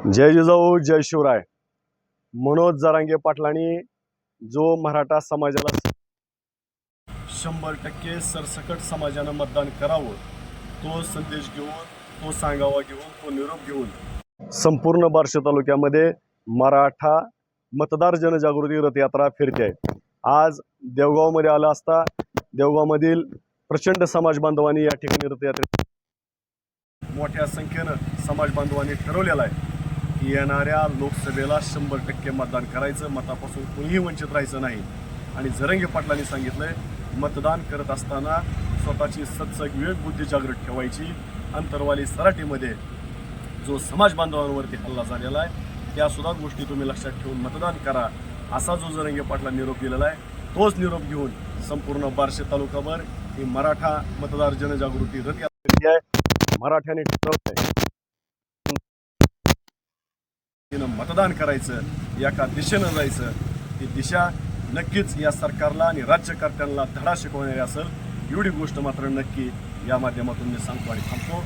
जय जिजाऊ जय शिवराय. मनोज जरांगे पाटलांनी जो मराठा समाजाला शंभर टक्के सरसकट समाजानं मतदान करावं तो संदेश घेऊन तो सांगावा घेऊन तो निरोप घेऊन संपूर्ण बार्शी तालुक्यामध्ये मराठा मतदार जनजागृती रथयात्रा फिरते आहे. आज देवगावमध्ये आला असता देवगावमधील प्रचंड समाज बांधवांनी या ठिकाणी रथयात्रे मोठ्या संख्येनं समाज बांधवांनी ठरवलेला आहे. येणाऱ्या लोकसभेला शंभर टक्के मतदान करायचं मतापासून कोणीही वंचित राहायचं नाही. आणि झरंगे पाटलांनी सांगितलं मतदान करत असताना स्वतःची सत्सग विवेक बुद्धी जागृत ठेवायची. अंतरवाली सराटीमध्ये जो समाज बांधवांवरती हल्ला झालेला आहे त्यासुद्धा गोष्टी तुम्ही लक्षात ठेवून मतदान करा असा जो जरंगे पाटला निरोप दिलेला आहे तोच निरोप घेऊन संपूर्ण बार्शी तालुकाभर ही मराठा मतदार जनजागृती रथ आहे. मराठ्याने ठरवलंय तिनं मतदान करायचं एका दिशेनं जायचं. ती दिशा नक्कीच या सरकारला आणि राज्यकर्त्यांना धडा शिकवणारी असेल. एवढी गोष्ट मात्र नक्की या माध्यमातून मी सांगतो आणि थांबतो.